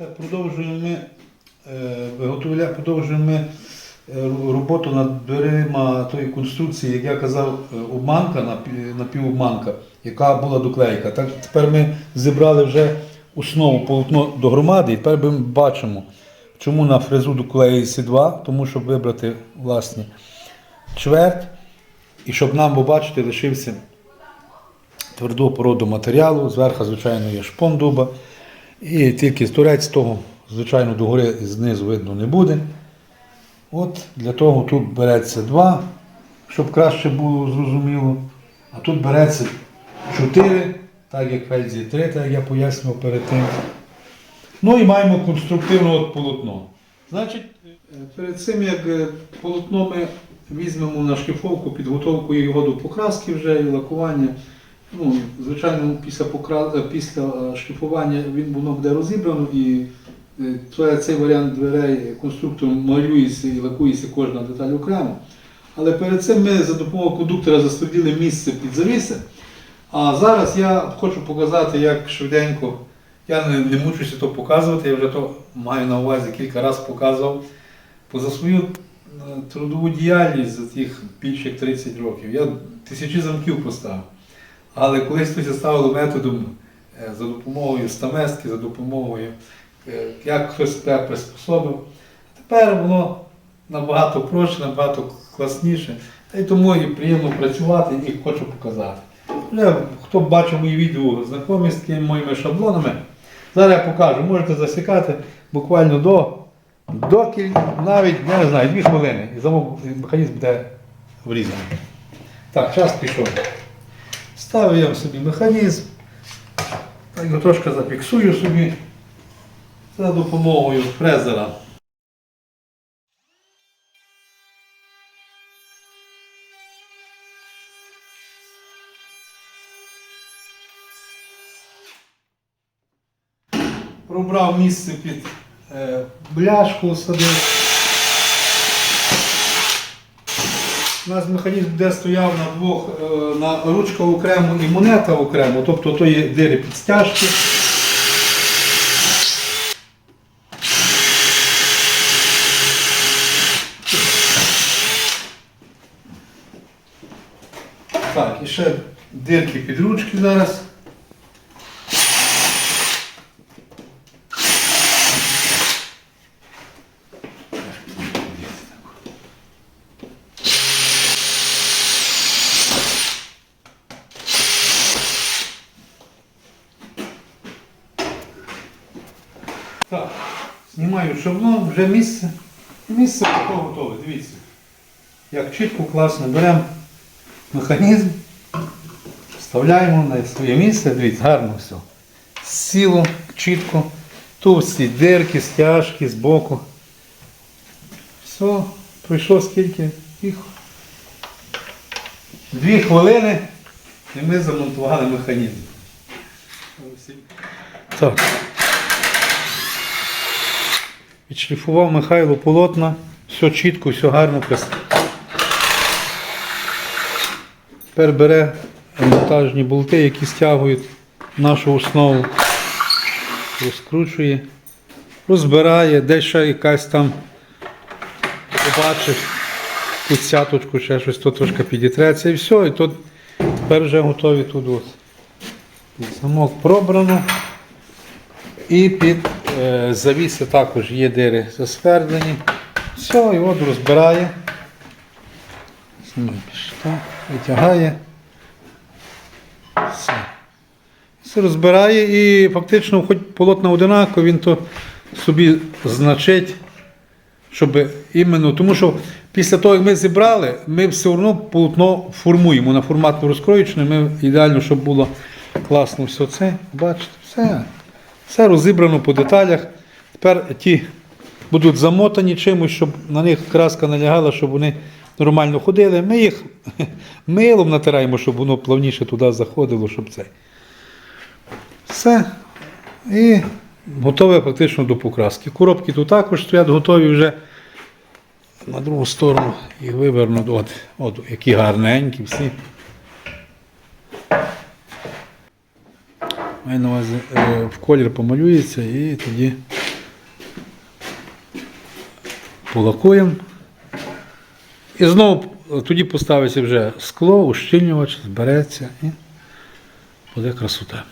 Так, продовжуємо ми, е, продовжуємо ми е, роботу над дверима тої конструкції, як я казав, е, обманка, напі- напівобманка, яка була доклейка. Так, тепер ми зібрали вже основу полотно до громади, і тепер ми бачимо, чому на фрезу доклеїться два, тому щоб вибрати власне чверть, і щоб нам, бо бачите, лишився твердого породу матеріалу, зверху, звичайно, є шпон дуба. І тільки турець того, звичайно, догори і знизу видно не буде. От для того тут береться два, щоб краще було зрозуміло. А тут береться чотири, так як фельзі три, так як я пояснював перед тим. Ну і маємо конструктивне от полотно. Значить, перед цим як е, полотно ми візьмемо на шкіфовку, підготовку його до покраски вже і лакування. Ну, звичайно, після, покра... е, після шліфування він воно буде розібрано і е, це- цей варіант дверей конструктором малюється і лакується кожна деталь окремо. Але перед цим ми за допомогою кондуктора застудили місце під завіси. А зараз я хочу показати, як швиденько. Я не, не мучуся то показувати, я вже то маю на увазі кілька разів показував. Поза свою е, трудову діяльність за тих більше як 30 років. Я тисячі замків поставив. Але колись хтось ставили методом за допомогою стамески, за допомогою, е, як хтось себе приспособив. Тепер воно набагато проще, набагато класніше. Та й тому і приємно працювати і хочу показати. Вже хто бачив мої відео знайомі з такими моїми шаблонами, зараз я покажу, можете засікати буквально до, до кіль- навіть, я не знаю, дві хвилини. І замок механізм буде врізаний. Так, час пішов. Ставлю я собі механізм, так його трошки зафіксую собі за допомогою фрезера. Пробрав місце під е, бляшку, садив. У нас механізм де стояв на двох, е, на ручка окремо і монета окремо, тобто то є дири під стяжки. Так, і ще дирки під ручки зараз. Так, знімаю шаблон, вже місце. Місце таке готове, дивіться. Як чітко, класно беремо механізм, вставляємо на своє місце, дивіться, гарно все. Сіло, чітко. Тут всі дирки, стяжки з боку. Все, пройшло скільки? Їх. Дві хвилини і ми замонтували механізм. Так. Відшліфував Михайло полотна, все чітко, все гарно. крас- Тепер бере монтажні болти, які стягують нашу основу, розкручує, розбирає, де ще якась там побачив цяточку, ще щось, то трошки підітреться і все. І тут тепер вже готові тут. От. Замок пробрано. І під завіси також є дири засвердлені. Все, і от розбирає. Витягає. Все. Все розбирає і фактично, хоч полотна одинаково, він то собі значить, щоб іменно, тому що після того, як ми зібрали, ми все одно полотно формуємо на форматно розкроєчне, ми ідеально, щоб було класно все це. Бачите, все. Все розібрано по деталях. Тепер ті будуть замотані чимось, щоб на них краска налягала, щоб вони нормально ходили. Ми їх милом натираємо, щоб воно плавніше туди заходило, щоб це. Все. І готове практично до покраски. Коробки тут також стоять готові вже на другу сторону їх вивернуть. От, от які гарненькі всі. маю на увазі е, в колір помалюється і тоді полакуємо. І знову тоді поставиться вже скло, ущільнювач, збереться і буде красота.